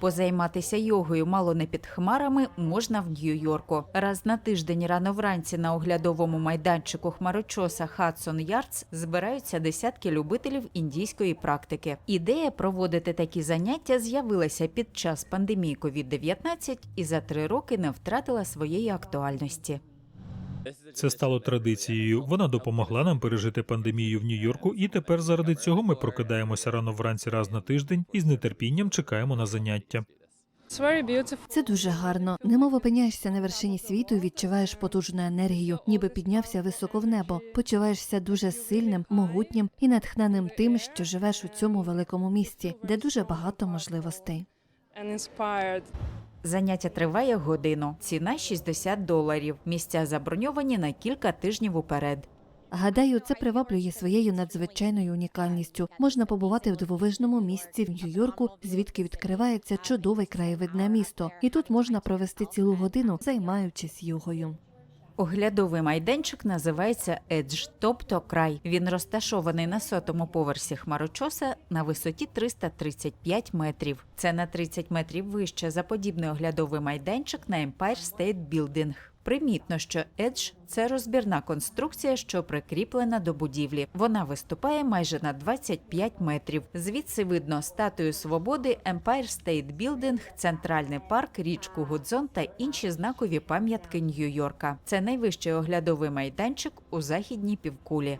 Позайматися йогою мало не під хмарами можна в Нью-Йорку. Раз на тиждень рано вранці на оглядовому майданчику хмарочоса Хадсон Ярдс збираються десятки любителів індійської практики. Ідея проводити такі заняття з'явилася під час пандемії COVID-19 і за три роки не втратила своєї актуальності. Це стало традицією. Вона допомогла нам пережити пандемію в Нью-Йорку, і тепер заради цього ми прокидаємося рано вранці раз на тиждень і з нетерпінням чекаємо на заняття. Це дуже гарно. Немов опиняєшся на вершині світу і відчуваєш потужну енергію, ніби піднявся високо в небо. Почуваєшся дуже сильним, могутнім і натхненим тим, що живеш у цьому великому місті, де дуже багато можливостей. Заняття триває годину. Ціна 60 доларів. Місця заброньовані на кілька тижнів уперед. Гадаю, це приваблює своєю надзвичайною унікальністю. Можна побувати в дивовижному місці в Нью-Йорку, звідки відкривається чудове краєвидне місто, і тут можна провести цілу годину, займаючись йогою. Оглядовий майданчик називається Едж, тобто край. Він розташований на сотому поверсі хмарочоса на висоті 335 метрів. Це на 30 метрів вище за подібний оглядовий майданчик на Empire State Building. Примітно, що Едж це розбірна конструкція, що прикріплена до будівлі. Вона виступає майже на 25 метрів. Звідси видно статую свободи, Empire State Building, центральний парк, річку Гудзон та інші знакові пам'ятки Нью-Йорка. Це найвищий оглядовий майданчик у західній півкулі.